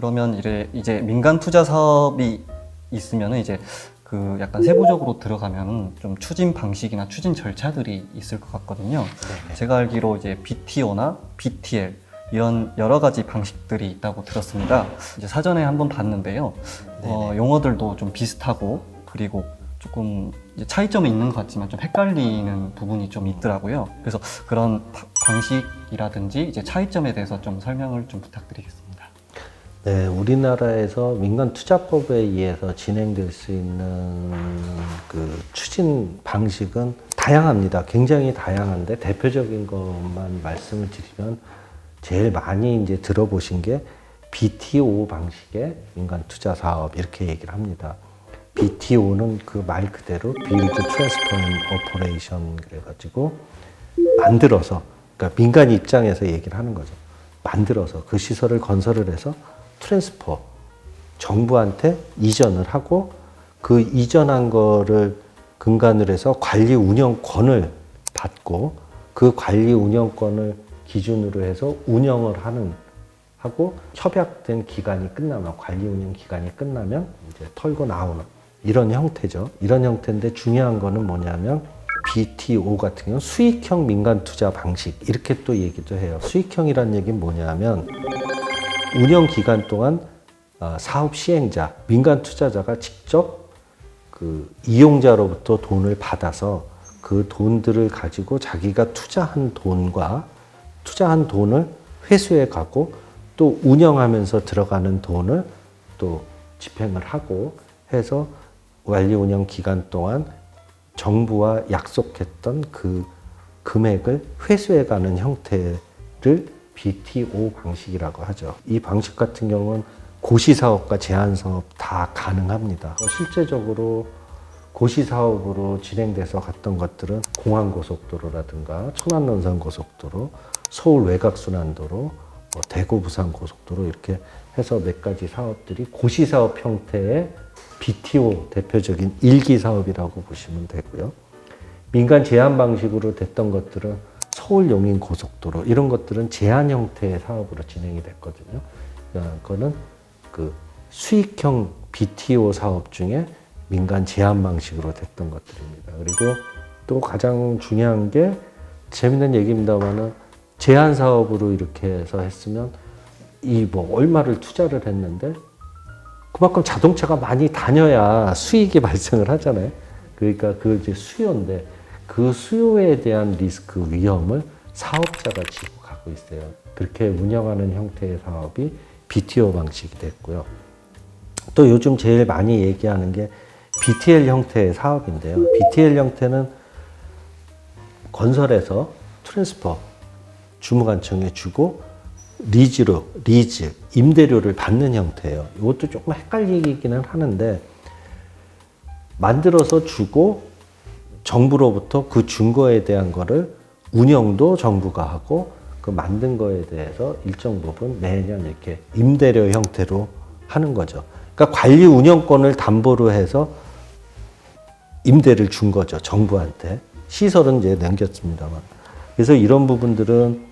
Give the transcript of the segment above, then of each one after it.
그러면 이제 이제 민간 투자 사업이 있으면은 이제 그 약간 세부적으로 들어가면 좀 추진 방식이나 추진 절차들이 있을 것 같거든요. 제가 알기로 이제 BTO나 BTL 이런 여러 가지 방식들이 있다고 들었습니다. 이제 사전에 한번 봤는데요. 어, 용어들도 좀 비슷하고 그리고 조금 차이점이 있는 것 같지만 좀 헷갈리는 부분이 좀 있더라고요. 그래서 그런 바- 방식이라든지 이제 차이점에 대해서 좀 설명을 좀 부탁드리겠습니다. 네, 우리나라에서 민간 투자법에 의해서 진행될 수 있는 그 추진 방식은 다양합니다. 굉장히 다양한데 대표적인 것만 말씀을 드리면 제일 많이 이제 들어보신 게 BTO 방식의 민간 투자 사업 이렇게 얘기를 합니다. BTO는 그 말 그대로 Build, Transform, Operation 그래가지고 만들어서 그러니까 민간 입장에서 얘기를 하는 거죠. 만들어서 그 시설을 건설을 해서 트랜스퍼 정부한테 이전을 하고 그 이전한 거를 근간으로 해서 관리 운영권을 받고 그 관리 운영권을 기준으로 해서 운영을 하는 하고 협약된 기간이 끝나면 관리 운영 기간이 끝나면 이제 털고 나오는 이런 형태죠. 이런 형태인데 중요한 거는 뭐냐면 BTO 같은 경우는 수익형 민간 투자 방식 이렇게 또 얘기도 해요. 수익형이란 얘기는 뭐냐면 운영 기간 동안 어, 사업 시행자, 민간 투자자가 직접 그 이용자로부터 돈을 받아서 그 돈들을 가지고 자기가 투자한 돈과 투자한 돈을 회수해 가고 또 운영하면서 들어가는 돈을 또 집행을 하고 해서 관리 운영 기간 동안 정부와 약속했던 그 금액을 회수해 가는 형태를 BTO 방식이라고 하죠. 이 방식 같은 경우는 고시 사업과 제한 사업 다 가능합니다. 어, 실제적으로 고시 사업으로 진행돼서 갔던 것들은 공항 고속도로라든가 천안 논산 고속도로, 서울 외곽 순환도로, 뭐 대구 부산 고속도로 이렇게 해서 몇 가지 사업들이 고시 사업 형태의 BTO 대표적인 일기 사업이라고 보시면 되고요. 민간 제한 방식으로 됐던 것들은 서울 용인 고속도로 이런 것들은 제한 형태의 사업으로 진행이 됐거든요. 그러니까 그거는 그 수익형 BTO 사업 중에 민간 제한 방식으로 됐던 것들입니다. 그리고 또 가장 중요한 게 재밌는 얘기입니다만은 제한 사업으로 이렇게 해서 했으면 이 뭐 얼마를 투자를 했는데 그만큼 자동차가 많이 다녀야 수익이 발생을 하잖아요. 그러니까 그 이제 수요인데 그 수요에 대한 리스크 위험을 사업자가 지고 가고 있어요. 그렇게 운영하는 형태의 사업이 BTO 방식이 됐고요. 또 요즘 제일 많이 얘기하는 게 BTL 형태의 사업인데요. BTL 형태는 건설에서 트랜스퍼 주무관청에 주고 리즈로 리즈 임대료를 받는 형태예요. 이것도 조금 헷갈리기는 하는데 만들어서 주고 정부로부터 그 준 거에 대한 거를 운영도 정부가 하고 그 만든 거에 대해서 일정 부분 매년 이렇게 임대료 형태로 하는 거죠. 그러니까 관리 운영권을 담보로 해서 임대를 준 거죠. 정부한테. 시설은 이제 넘겼습니다만. 그래서 이런 부분들은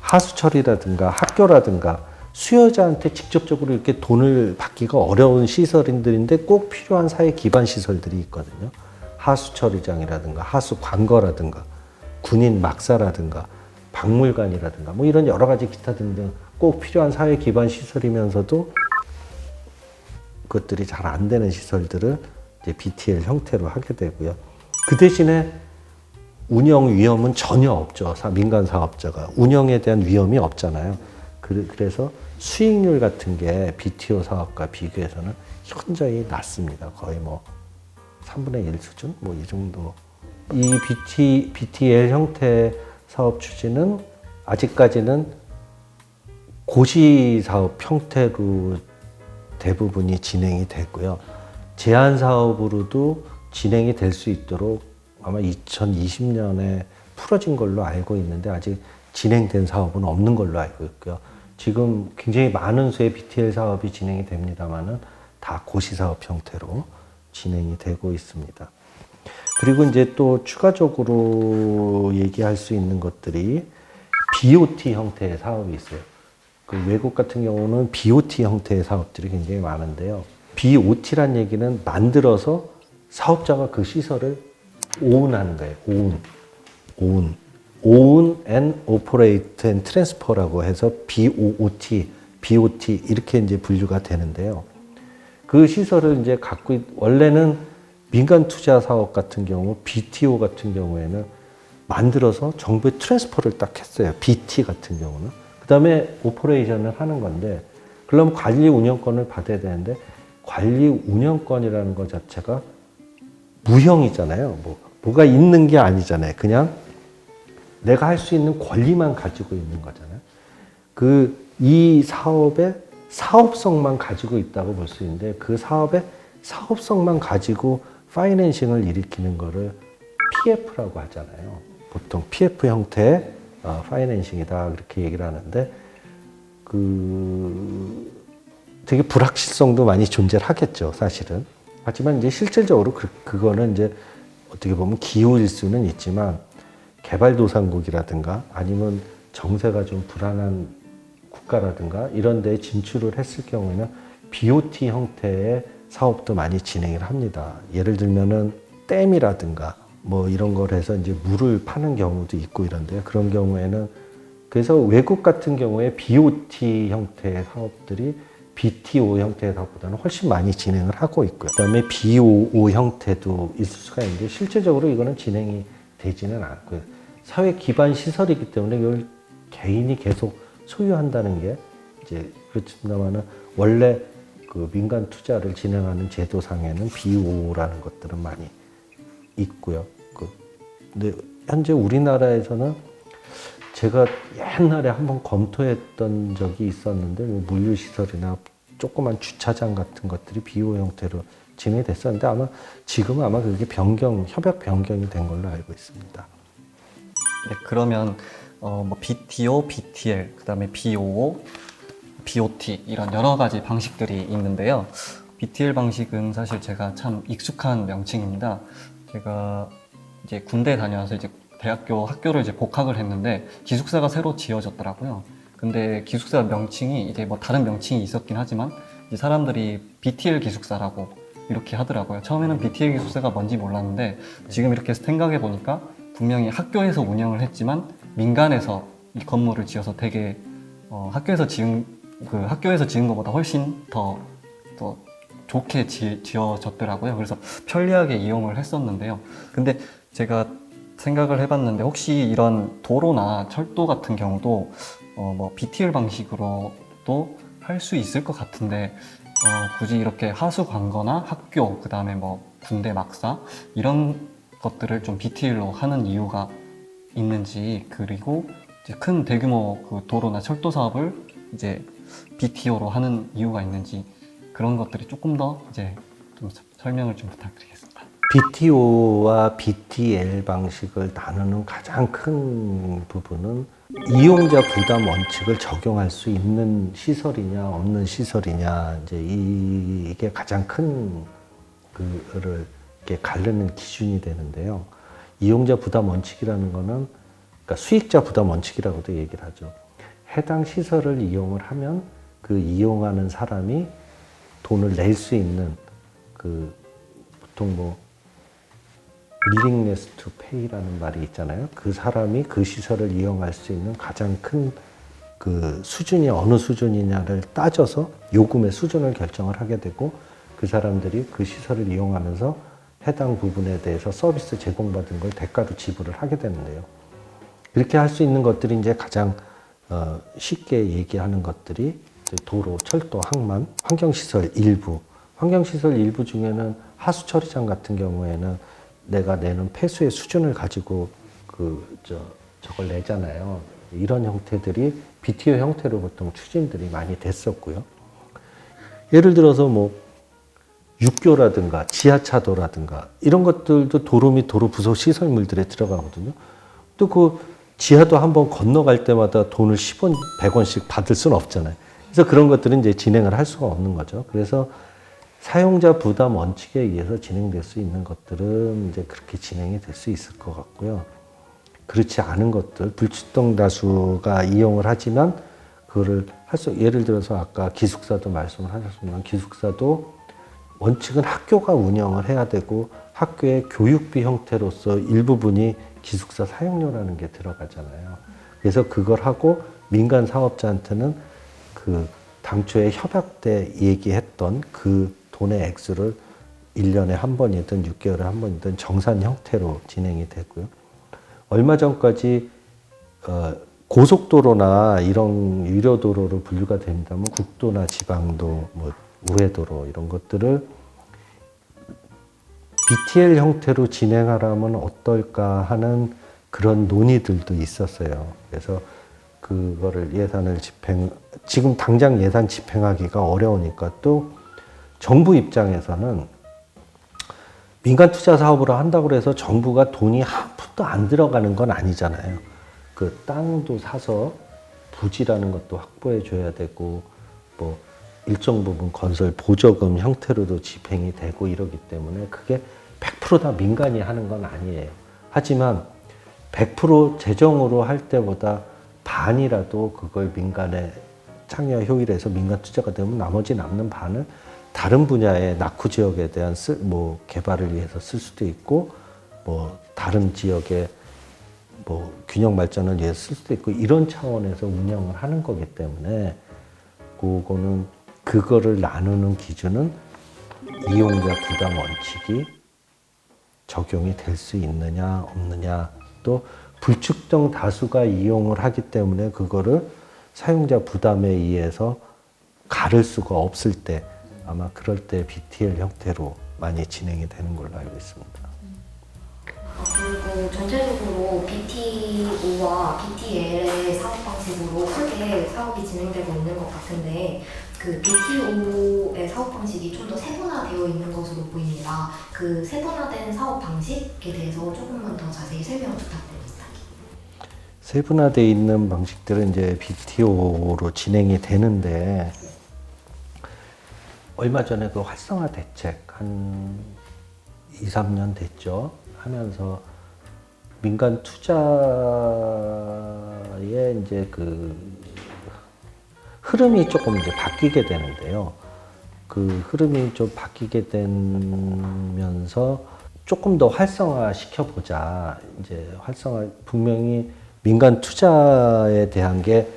하수처리라든가 학교라든가 수요자한테 직접적으로 이렇게 돈을 받기가 어려운 시설인들인데 꼭 필요한 사회 기반 시설들이 있거든요. 하수 처리장이라든가 하수 관거라든가 군인 막사라든가 박물관이라든가 뭐 이런 여러 가지 기타 등등 꼭 필요한 사회 기반 시설이면서도 그것들이 잘 안 되는 시설들을 이제 BTL 형태로 하게 되고요. 그 대신에 운영 위험은 전혀 없죠. 사- 민간 사업자가 운영에 대한 위험이 없잖아요. 그- 그래서 수익률 같은 게 BTO 사업과 비교해서는 현저히 낮습니다. 거의 뭐 3분의 1 수준 뭐 이 정도. 이 BT, BTL 형태 사업 추진은 아직까지는 고시 사업 형태로 대부분이 진행이 됐고요. 제한 사업으로도 진행이 될 수 있도록 아마 2020년에 풀어진 걸로 알고 있는데 아직 진행된 사업은 없는 걸로 알고 있고요. 지금 굉장히 많은 수의 BTL 사업이 진행이 됩니다만은 다 고시 사업 형태로 진행이 되고 있습니다. 그리고 이제 또 추가적으로 얘기할 수 있는 것들이 BOT 형태의 사업이 있어요. 그 외국 같은 경우는 BOT 형태의 사업들이 굉장히 많은데요. BOT란 얘기는 만들어서 사업자가 그 시설을 오운하는 거예요. 오운. 오운. 오운 and operate and transfer라고 해서 BOOT, BOT 이렇게 이제 분류가 되는데요. 그 시설을 이제 갖고 있- 원래는 민간 투자 사업 같은 경우 BTO 같은 경우에는 만들어서 정부에 트랜스퍼를 딱 했어요. BT 같은 경우는. 그다음에 오퍼레이션을 하는 건데 그러면 관리 운영권을 받아야 되는데 관리 운영권이라는 것 자체가 무형이잖아요. 뭐 뭐가 있는 게 아니잖아요. 그냥 내가 할 수 있는 권리만 가지고 있는 거잖아요. 그 이 사업의 사업성만 가지고 있다고 볼 수 있는데 그 사업의 사업성만 가지고 파이낸싱을 일으키는 거를 PF라고 하잖아요. 보통 PF 형태의 어, 파이낸싱이다 그렇게 얘기를 하는데 그 되게 불확실성도 많이 존재를 하겠죠, 사실은. 하지만 이제 실질적으로 그, 그거는 이제 어떻게 보면 기울일 수는 있지만 개발도상국이라든가 아니면 정세가 좀 불안한 국가라든가 이런 데에 진출을 했을 경우에는 BOT 형태의 사업도 많이 진행을 합니다. 예를 들면은 댐이라든가 뭐 이런 걸 해서 이제 물을 파는 경우도 있고 이런데요. 그런 경우에는 그래서 외국 같은 경우에 BOT 형태의 사업들이 BTO 형태의 사업보다는 훨씬 많이 진행을 하고 있고요. 그다음에 BOO 형태도 있을 수가 있는데 실제적으로 이거는 진행이 되지는 않고요. 사회 기반 시설이기 때문에 이걸 개인이 계속 소유한다는 게 이제 그렇습니다만은 원래 그 민간 투자를 진행하는 제도상에는 BO라는 것들은 많이 있고요. 그 근데 현재 우리나라에서는 제가 옛날에 한번 검토했던 적이 있었는데 뭐 물류시설이나 조그만 주차장 같은 것들이 비호 형태로 진행이 됐었는데 아마 지금은 아마 그게 변경 협약 변경이 된 걸로 알고 있습니다. 네, 그러면 어, 뭐 BTO, BTL, 그 다음에 BOO, BOT 이런 여러 가지 방식들이 있는데요. BTL 방식은 사실 제가 참 익숙한 명칭입니다. 제가 이제 군대 다녀와서 이제 대학교 학교를 이제 복학을 했는데 기숙사가 새로 지어졌더라고요. 근데 기숙사 명칭이 이제 뭐 다른 명칭이 있었긴 하지만 이제 사람들이 BTL 기숙사라고 이렇게 하더라고요. 처음에는 BTL 기숙사가 뭔지 몰랐는데 지금 이렇게 생각해 보니까 분명히 학교에서 운영을 했지만 민간에서 이 건물을 지어서 되게 어, 학교에서 지은 그 학교에서 지은 것보다 훨씬 더, 더 좋게 지, 지어졌더라고요. 그래서 편리하게 이용을 했었는데요. 근데 제가 생각을 해봤는데 혹시 이런 도로나 철도 같은 경우도 어, 뭐 BTL 방식으로도 할 수 있을 것 같은데 어, 굳이 이렇게 하수 관거나 학교 그 다음에 뭐 군대 막사 이런 것들을 좀 BTL로 하는 이유가 있는지 그리고 이제 큰 대규모 그 도로나 철도 사업을 이제 BTO로 하는 이유가 있는지 그런 것들이 조금 더 이제 좀 설명을 좀 부탁드리겠습니다. BTO와 BTL 방식을 나누는 가장 큰 부분은 이용자 부담 원칙을 적용할 수 있는 시설이냐 없는 시설이냐 이제 이- 이게 가장 큰 그를 이렇게 가르는 기준이 되는데요. 이용자 부담 원칙이라는 거는 그러니까 수익자 부담 원칙이라고도 얘기를 하죠. 해당 시설을 이용을 하면 그 이용하는 사람이 돈을 낼 수 있는 그 보통 뭐 willingness to pay라는 말이 있잖아요. 그 사람이 그 시설을 이용할 수 있는 가장 큰 그 수준이 어느 수준이냐를 따져서 요금의 수준을 결정을 하게 되고 그 사람들이 그 시설을 이용하면서 해당 부분에 대해서 서비스 제공받은 걸 대가로 지불을 하게 되는데요. 이렇게 할 수 있는 것들이 이제 가장 어, 쉽게 얘기하는 것들이 도로, 철도, 항만, 환경시설 일부. 환경시설 일부 중에는 하수처리장 같은 경우에는 내가 내는 폐수의 수준을 가지고 그, 저, 저걸 내잖아요. 이런 형태들이 BTO 형태로 보통 추진들이 많이 됐었고요. 예를 들어서 뭐 육교라든가 지하차도라든가 이런 것들도 도로 및 도로 부속 시설물들에 들어가거든요. 또 그 지하도 한번 건너갈 때마다 돈을 10원, 100원씩 받을 수는 없잖아요. 그래서 그런 것들은 이제 진행을 할 수가 없는 거죠. 그래서 사용자 부담 원칙에 의해서 진행될 수 있는 것들은 이제 그렇게 진행이 될 수 있을 것 같고요. 그렇지 않은 것들, 불출동 다수가 이용을 하지만 그거를 할 수, 예를 들어서 아까 기숙사도 말씀을 하셨지만 기숙사도 원칙은 학교가 운영을 해야 되고 학교의 교육비 형태로서 일부분이 기숙사 사용료라는 게 들어가잖아요. 그래서 그걸 하고 민간 사업자한테는 그 당초에 협약 때 얘기했던 그 돈의 액수를 1년에 한 번이든 6개월에 한 번이든 정산 형태로 진행이 되고요. 얼마 전까지 어, 고속도로나 이런 유료도로로 분류가 됩니다만 국도나 지방도 뭐 우회도로 이런 것들을 BTL 형태로 진행하라면 어떨까 하는 그런 논의들도 있었어요. 그래서 그거를 예산을 집행, 지금 당장 예산 집행하기가 어려우니까 또 정부 입장에서는 민간 투자 사업으로 한다고 해서 정부가 돈이 한 푼도 안 들어가는 건 아니잖아요. 그 땅도 사서 부지라는 것도 확보해 줘야 되고 뭐 일정 부분 건설 보조금 형태로도 집행이 되고 이러기 때문에 그게 100%다 민간이 하는 건 아니에요. 하지만 100% 재정으로 할 때보다 반이라도 그걸 민간에 창의화 효율에서 민간 투자가 되면 나머지 남는 반을 다른 분야의 낙후 지역에 대한 쓸, 뭐 개발을 위해서 쓸 수도 있고 뭐 다른 지역의 뭐 균형 발전을 위해서 쓸 수도 있고 이런 차원에서 운영을 하는 거기 때문에 그거는 그거를 나누는 기준은 이용자 부담 원칙이 적용이 될 수 있느냐 없느냐 또 불특정 다수가 이용을 하기 때문에 그거를 사용자 부담에 의해서 가를 수가 없을 때 아마 그럴 때 BTL 형태로 많이 진행이 되는 걸로 알고 있습니다. 아, 그리고 전체적으로 BTO와 BTL의 사업 방식으로 크게 사업이 진행되고 있는 것 같은데 그 BTO의 사업 방식이 좀 더 세분화되어 있는 것으로 보입니다. 그 세분화된 사업 방식에 대해서 조금만 더 자세히 설명 부탁드립니다. 세분화되어 있는 방식들은 이제 BTO로 진행이 되는데 얼마 전에 그 활성화 대책 한 2, 3년 됐죠. 하면서 민간 투자의 이제 그 흐름이 조금 이제 바뀌게 되는데요. 그 흐름이 좀 바뀌게 되면서 조금 더 활성화 시켜보자. 이제 활성화, 분명히 민간 투자에 대한 게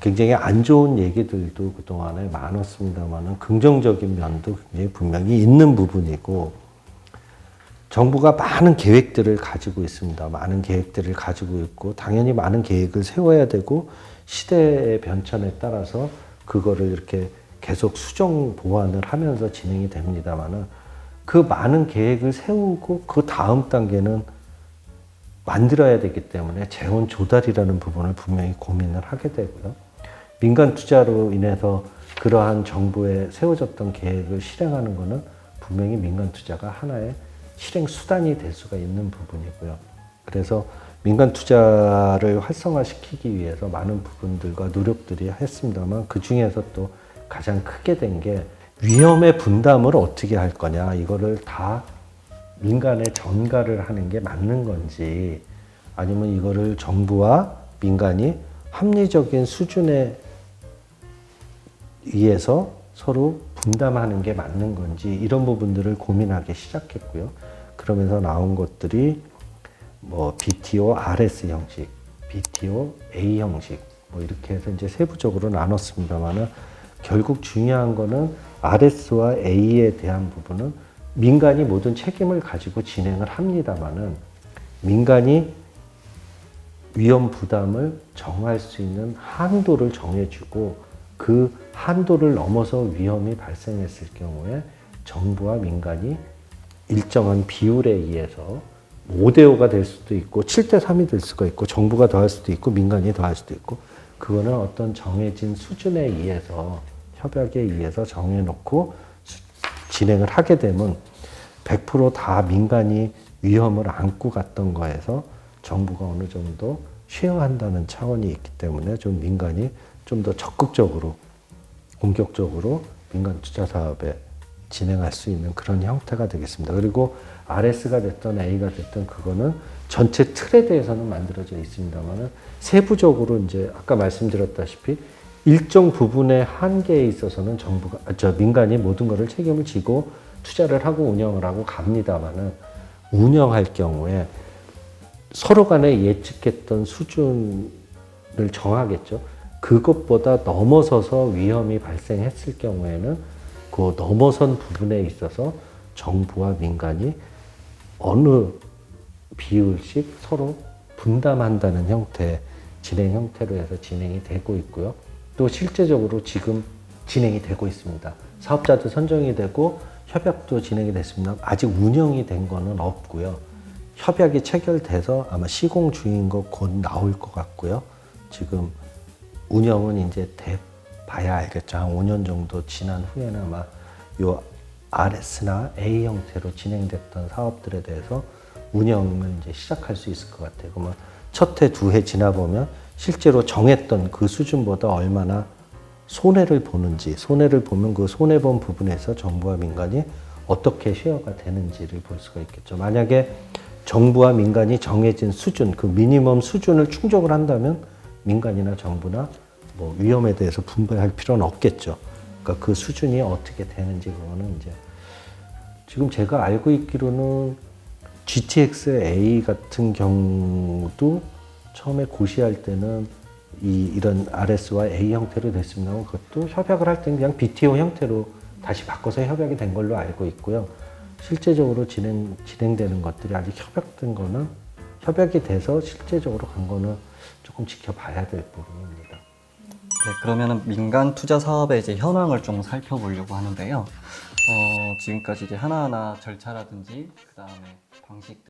굉장히 안 좋은 얘기들도 그동안에 많았습니다만은 긍정적인 면도 굉장히 분명히 있는 부분이고 정부가 많은 계획들을 가지고 있습니다. 많은 계획들을 가지고 있고 당연히 많은 계획을 세워야 되고 시대의 변천에 따라서 그거를 이렇게 계속 수정 보완을 하면서 진행이 됩니다만은 그 많은 계획을 세우고 그 다음 단계는 만들어야 되기 때문에 재원 조달이라는 부분을 분명히 고민을 하게 되고요. 민간 투자로 인해서 그러한 정부의 세워졌던 계획을 실행하는 것은 분명히 민간 투자가 하나의 실행 수단이 될 수가 있는 부분이고요. 그래서 민간 투자를 활성화시키기 위해서 많은 부분들과 노력들이 했습니다만 그 중에서 또 가장 크게 된 게 위험의 분담을 어떻게 할 거냐 이거를 다 민간에 전가를 하는 게 맞는 건지 아니면 이거를 정부와 민간이 합리적인 수준에 의해서 서로 분담하는 게 맞는 건지 이런 부분들을 고민하기 시작했고요. 그러면서 나온 것들이 뭐 BTO RS 형식, BTO A 형식 뭐 이렇게 해서 이제 세부적으로 나눴습니다만은 결국 중요한 거는 RS와 A에 대한 부분은 민간이 모든 책임을 가지고 진행을 합니다만은 민간이 위험 부담을 정할 수 있는 한도를 정해주고 그 한도를 넘어서 위험이 발생했을 경우에 정부와 민간이 일정한 비율에 의해서 5대5가 될 수도 있고 7대3이 될 수가 있고 정부가 더할 수도 있고 민간이 더할 수도 있고 그거는 어떤 정해진 수준에 의해서 협약에 의해서 정해놓고 수- 진행을 하게 되면 100%다 민간이 위험을 안고 갔던 거에서 정부가 어느 정도 쉐어한다는 차원이 있기 때문에 좀 민간이 좀 더 적극적으로 본격적으로 민간 투자 사업에 진행할 수 있는 그런 형태가 되겠습니다. 그리고 RS가 됐든 A가 됐든 그거는 전체 틀에 대해서는 만들어져 있습니다만은 세부적으로 이제 아까 말씀드렸다시피 일정 부분의 한계에 있어서는 정부가 아, 저 민간이 모든 것을 책임을 지고 투자를 하고 운영을 하고 갑니다만은 운영할 경우에 서로 간에 예측했던 수준을 정하겠죠. 그것보다 넘어서서 위험이 발생했을 경우에는 그 넘어선 부분에 있어서 정부와 민간이 어느 비율씩 서로 분담한다는 형태, 진행 형태로 해서 진행이 되고 있고요. 또 실제적으로 지금 진행이 되고 있습니다. 사업자도 선정이 되고 협약도 진행이 됐습니다. 아직 운영이 된 거는 없고요. 협약이 체결돼서 아마 시공 중인 거 곧 나올 것 같고요. 지금 운영은 이제 돼 봐야 알겠죠. 한 5년 정도 지난 후에는 아마 요 RS나 A 형태로 진행됐던 사업들에 대해서 운영을 이제 시작할 수 있을 것 같아요. 그러면 첫 해, 두 해 지나 보면 실제로 정했던 그 수준보다 얼마나 손해를 보는지, 손해를 보면 그 손해본 부분에서 정부와 민간이 어떻게 쉐어가 되는지를 볼 수가 있겠죠. 만약에 정부와 민간이 정해진 수준, 그 미니멈 수준을 충족을 한다면 민간이나 정부나 뭐 위험에 대해서 분배할 필요는 없겠죠. 그러니까 그 수준이 어떻게 되는지 그거는 이제 지금 제가 알고 있기로는 GTX A 같은 경우도 처음에 고시할 때는 이 이런 RS와 A 형태로 됐습니다. 그것도 협약을 할 때는 그냥 BTO 형태로 다시 바꿔서 협약이 된 걸로 알고 있고요. 실제적으로 진행 진행되는 것들이 아직 협약된 거는 협약이 돼서 실제적으로 간 거는 조금 지켜봐야 될 부분입니다. 네, 그러면은 민간 투자 사업의 이제 현황을 좀 살펴보려고 하는데요. 어, 지금까지 이제 하나하나 절차라든지 그 다음에 방식들